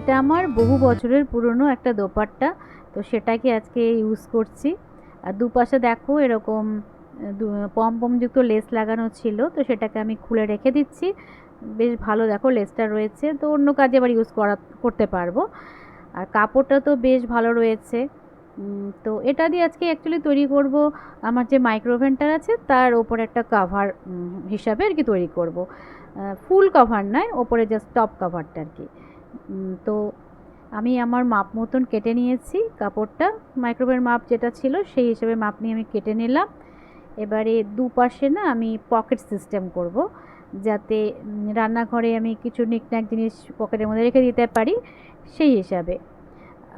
এটা আমার বহু বছরের পুরনো একটা দোপাট্টা, তো সেটাকে আজকে ইউজ করছি। আর দুপাশে দেখো এরকম পম পমযুক্ত লেস লাগানো ছিল, তো সেটাকে আমি খুলে রেখে দিচ্ছি। বেশ ভালো দেখো লেসটা রয়েছে, তো অন্য কাজে আবার ইউজ করা, করতে পারব। আর কাপড়টা তো বেশ ভালো রয়েছে। তো এটা দিয়ে আজকে অ্যাকচুয়ালি তৈরি করব, আমার যে মাইক্রোভেনটার আছে, তার ওপরে একটা কাভার হিসাবে আর কি তৈরি করব। ফুল কভার নয়, ওপরে জাস্ট টপ কাভারটা আর কি। তো আমি আমার মাপ মতন কেটে নিয়েছি কাপড়টা মাইক্রোওয়েভের মাপ যেটা ছিল সেই হিসেবে মাপ নিয়ে আমি কেটে নিলাম। এবারে দুপাশে না আমি পকেট সিস্টেম করব যাতে রান্নাঘরে আমি কিছু নিকনাক জিনিস পকেটের মধ্যে রেখে দিতে পারি সেই হিসাবে।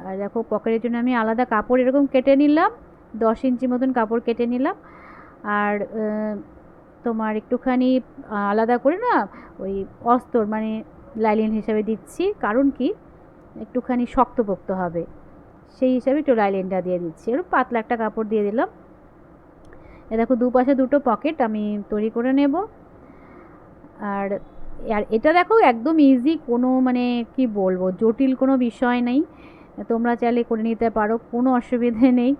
আর দেখো পকেটের জন্য আমি আলাদা কাপড় এরকম কেটে নিলাম, দশ ইঞ্চি মতন কাপড় কেটে নিলাম। আর তোমার একটুখানি আলাদা করে না ওই অস্তর মানে লাইলিন হিসাবে দিচ্ছি, কারণ কি? একটুখানি শক্তপোক্ত হবে। সেই হিসাবে একটু লাইলিনটা দিয়ে দিচ্ছি। এরকম পাতলা একটা কাপড় দিয়ে দিলাম। এ দেখো, দুপাশে দুটো পকেট আমি তৈরি করে নেব। আর আর এটা দেখো, একদম ইজি কোনো মানে কি বলব, জটিল কোনো বিষয় নেই। তোমরা চাইলে করে নিতে পারো, কোনো অসুবিধে নেই।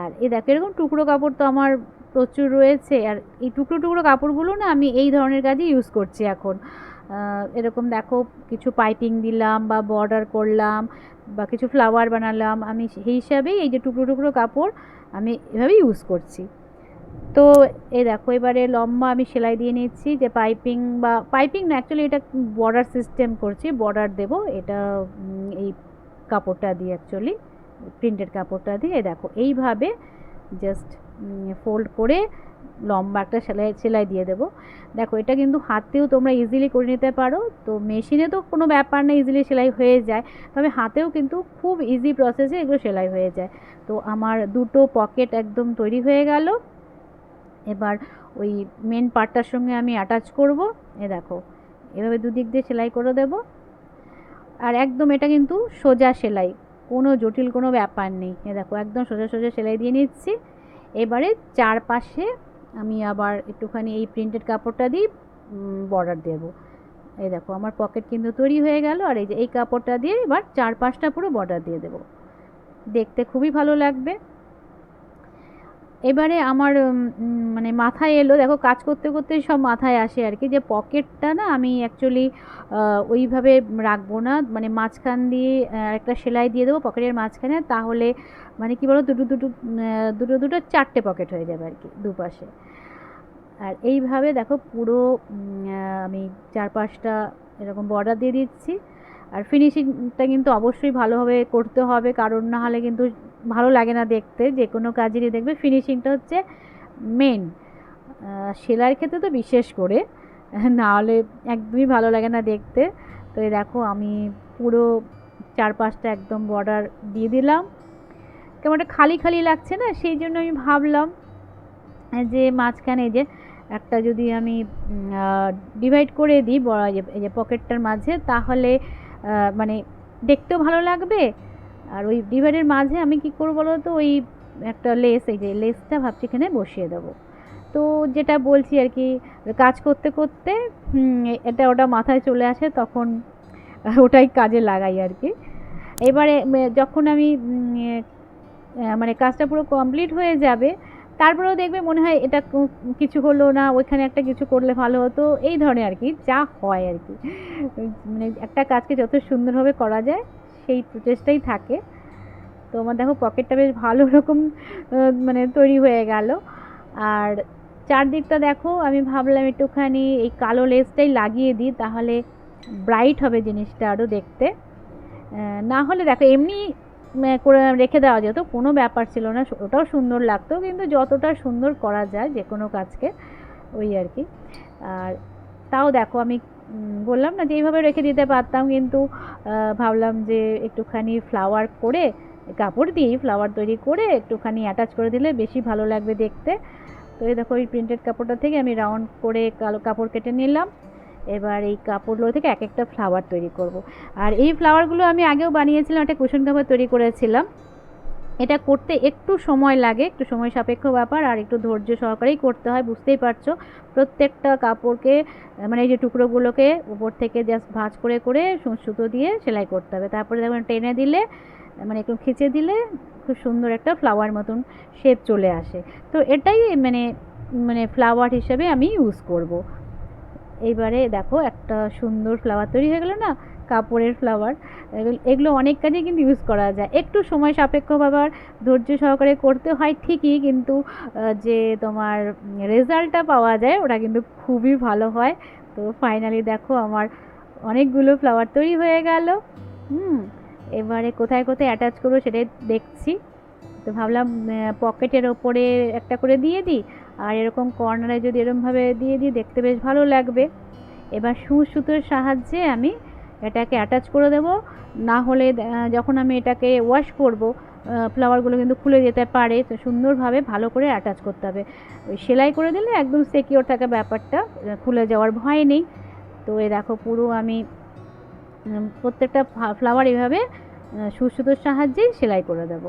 আর এ দেখো, এরকম টুকরো কাপড় তো আমার প্রচুর রয়েছে। আর এই টুকরো টুকরো কাপড়গুলো না আমি এই ধরনের কাজে ইউজ করছি এখন। এরকম দেখো, কিছু পাইপিং দিলাম বা বর্ডার করলাম বা কিছু ফ্লাওয়ার বানালাম, আমি সেই হিসাবেই এই যে টুকরো টুকরো কাপড় আমি এভাবেই ইউজ করছি। তো এই দেখো, এবারে লম্বা আমি সেলাই দিয়ে নিচ্ছি যে পাইপিং বা পাইপিং না অ্যাকচুয়ালি এটা বর্ডার সিস্টেম করছি বর্ডার দেব, এটা এই কাপড়টা দিয়ে অ্যাকচুয়ালি প্রিন্টেড কাপড়টা দিয়ে দেখো, এইভাবে জাস্ট ফোল্ড করে লম্বা একটা সেলাই সেলাই দিয়ে দেবো। দেখো, এটা কিন্তু হাতেও তোমরা ইজিলি করে নিতে পারো। তো মেশিনে তো কোনো ব্যাপার না ইজিলি সেলাই হয়ে যায়। তবে হাতেও কিন্তু খুব ইজি প্রসেসে এগুলো সেলাই হয়ে যায়। তো আমার দুটো পকেট একদম তৈরি হয়ে গেল। এবার ওই মেন পার্টটার সঙ্গে আমি অ্যাটাচ করব। এ দেখো, এভাবে দুদিক দিয়ে সেলাই করে দেব। আর একদম এটা কিন্তু সোজা সেলাই। কোনো জটিল কোনো ব্যাপার নেই। এ দেখো, একদম সোজা সোজা সেলাই দিয়ে নিচ্ছি। এবারে চারপাশে আমি আবার একটুখানি এই প্রিন্টেড কাপড়টা দিয়ে বর্ডার দেবো। এই দেখো, আমার পকেট কিন্তু তৈরি হয়ে গেল, আর এই যে এই কাপড়টা দিয়ে এবার চারপাশটা পুরো বর্ডার দিয়ে দেবো। দেখতে খুবই ভালো লাগবে। এবারে আমার মানে মাথায় এলো, দেখো কাজ করতে করতে সব মাথায় আসে আর কি, যে পকেটটা না আমি অ্যাকচুয়ালি ওইভাবে রাখব না মানে মাঝখান দিয়ে একটা সেলাই দিয়ে দেবো পকেটের মাঝখানে, তাহলে মানে কি বলো দুটো দুটো দুটো দুটো চারটে পকেট হয়ে যাবে আর কি দুপাশে। আর এইভাবে দেখো পুরো আমি চারপাশটা এরকম বর্ডার দিয়ে দিচ্ছি। আর ফিনিশিংটা কিন্তু অবশ্যই ভালোভাবে করতে হবে, কারণ না হলে কিন্তু ভালো লাগে না দেখতে, যে কোনো কাজেরই দেখবে। ফিনিশিংটা হচ্ছে মেন সেলাইয়ের ক্ষেত্রে তো বিশেষ করে। না হলে একদমই ভালো লাগে না দেখতে। তো এই দেখো, আমি পুরো চারপাশটা একদম বর্ডার দিয়ে দিলাম। কেমন একটা খালি খালি লাগছে না? সেই জন্য আমি ভাবলাম যে মাঝখানে যে একটা যদি আমি ডিভাইড করে দিই এই যে- পকেটটার মাঝে, তাহলে মানে দেখতেও ভালো লাগবে আর ওই ডিভাইডের মাঝে আমি কি করব বলো তো? ওই একটা লেস এই যে লেসটা ভাবছি এখানে বসিয়ে দেবো। তো যেটা বলছি আর কি, কাজ করতে করতে এটা ওটা মাথায় চলে আসে তখন ওটাই কাজে লাগাই আর কি। এবারে যখন আমি মানে কাজটা পুরো কমপ্লিট হয়ে যাবে, তারপরেও দেখবে মনে হয় এটা কিছু হলো না, ওইখানে একটা কিছু করলে ভালো হতো, এই ধরনের আর কি, যা হয় আর কি। মানে একটা কাজকে যত সুন্দরভাবে করা যায় সেই প্রচেষ্টাই থাকে। তো আমার দেখো পকেটটা বেশ ভালো রকম মানে তৈরি হয়ে গেল। আর চারদিকটা দেখো, আমি ভাবলাম একটুখানি এই কালো লেসটাই লাগিয়ে দিই, তাহলে ব্রাইট হবে জিনিসটা আরও দেখতে। না হলে দেখো এমনি করে রেখে দেওয়া যেত, কোনো ব্যাপার ছিল না ওটাও সুন্দর লাগতো, কিন্তু যতটা সুন্দর করা যায় যে কোনো কাজকে, ওই আর কি। আর তাও দেখো আমি বললাম না যে এইভাবে রেখে দিতে পারতাম, কিন্তু ভাবলাম যে একটুখানি ফ্লাওয়ার করে, কাপড় দিয়েই ফ্লাওয়ার তৈরি করে একটুখানি অ্যাটাচ করে দিলে বেশি ভালো লাগবে দেখতে। তো এই দেখো, এই প্রিন্টেড কাপড়টা থেকে আমি রাউন্ড করে কালো কাপড় কেটে নিলাম। এবার এই কাপড়গুলো থেকে এক একটা ফ্লাওয়ার তৈরি করব। আর এই ফ্লাওয়ারগুলো আমি আগেও বানিয়েছিলাম, একটা কুশন কাপড় তৈরি করেছিলাম। এটা করতে একটু সময় লাগে, একটু সময় সাপেক্ষ ব্যাপার আর একটু ধৈর্য সহকারেই করতে হয়, বুঝতেই পারছ। প্রত্যেকটা কাপড়কে মানে এই যে টুকরোগুলোকে উপর থেকে জাস্ট ভাঁজ করে করে সুতো দিয়ে সেলাই করতে হবে। তারপরে দেখবেন টেনে দিলে মানে একটু খিচে দিলে খুব সুন্দর একটা ফ্লাওয়ার মতন শেপ চলে আসে। তো এটাই মানে মানে ফ্লাওয়ার হিসেবে আমি ইউজ করব। এইবারে দেখো একটা সুন্দর ফ্লাওয়ার তৈরি হয়ে গেলো না? কাপড়ের ফ্লাওয়ার এগুলো অনেক কাজে কিন্তু ইউজ করা যায়। একটু সময় সাপেক্ষ ব্যাপার ধৈর্য সহকারে করতে হয় ঠিকই, কিন্তু যে তোমার রেজাল্টটা পাওয়া যায়, ওটা কিন্তু খুবই ভালো হয়। তো ফাইনালি দেখো আমার অনেকগুলো ফ্লাওয়ার তৈরি হয়ে গেল। হুম, এবারে কোথায় কোথায় অ্যাটাচ করব সেটাই দেখছি। তো ভাবলাম পকেটের ওপরে একটা করে দিয়ে দিই। আর এরকম কর্নারে যদি এরকমভাবে দিয়ে দিই, দেখতে বেশ ভালো লাগবে। এবার সুই সুতোর সাহায্যে আমি এটাকে অ্যাটাচ করে দেব। না হলে যখন আমি এটাকে ওয়াশ করব ফ্লাওয়ারগুলো কিন্তু খুলে যেতে পারে। তো সুন্দরভাবে ভালো করে অ্যাটাচ করতে হবে। সেলাই করে দিলে একদম সিকিওর থাকে ব্যাপারটা খুলে যাওয়ার ভয় নেই। তো এ দেখো পুরো আমি প্রত্যেকটা ফ্লাওয়ার এভাবে আহ, সুই সুতোর সাহায্যেই সেলাই করে দেব।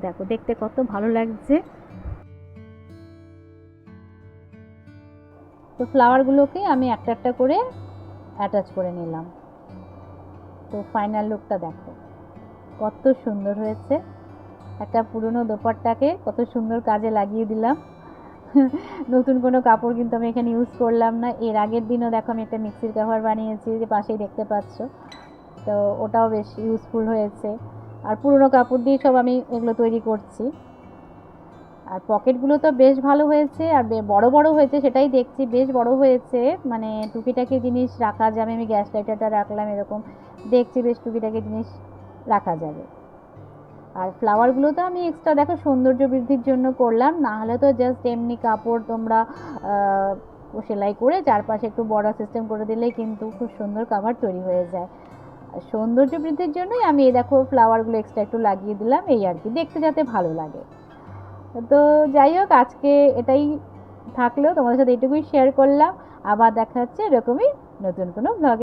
দেখো দেখতে কত ভালো লাগছে। তো ফ্লাওয়ারগুলোকে আমি একটা একটা করে অ্যাটাচ করে নিলাম। তো ফাইনাল লুকটা দেখো। কত সুন্দর হয়েছে। একটা পুরনো দোপাট্টাকে কত সুন্দর কাজে লাগিয়ে দিলাম। নতুন কোনো কাপড় কিন্তু আমি এখানে ইউজ করলাম না। এর আগের দিনও দেখো আমি একটা মিক্সির কভার বানিয়েছি যে পাশেই দেখতে পাচ্ছ। তো ওটাও বেশ ইউজফুল হয়েছে। আর পুরনো কাপড় দিয়ে সব আমি এগুলো তৈরি করছি। আর পকেটগুলো তো বেশ ভালো হয়েছে, আর বড় বড় হয়েছে সেটাই দেখছি, বেশ বড় হয়েছে। মানে টুকিটাকি জিনিস রাখা যাবে, আমি গ্যাস লাইটারটা রাখলাম এরকম, দেখছি বেশ টুকিটাকি জিনিস রাখা যাবে। আর ফ্লাওয়ারগুলো তো আমি এক্সট্রা দেখো সৌন্দর্য বৃদ্ধির জন্য করলাম, না হলে তো জাস্ট এমনি কাপড় তোমরা সেলাই করে চারপাশে একটু বড় সিস্টেম করে দিলেই কিন্তু খুব সুন্দর কাভার তৈরি হয়ে যায়। সৌন্দর্য বৃদ্ধির জন্যই আমি এই দেখো ফ্লাওয়ারগুলো এক্সট্রা একটু লাগিয়ে দিলাম, এই আর কি, দেখতে যাতে ভালো লাগে। তো যাই হোক, আজকে এটাই থাকল। তোমাদের সাথে এটুকুই শেয়ার করলাম। আবার দেখা হচ্ছে এরকমই নতুন কোনো ব্লগে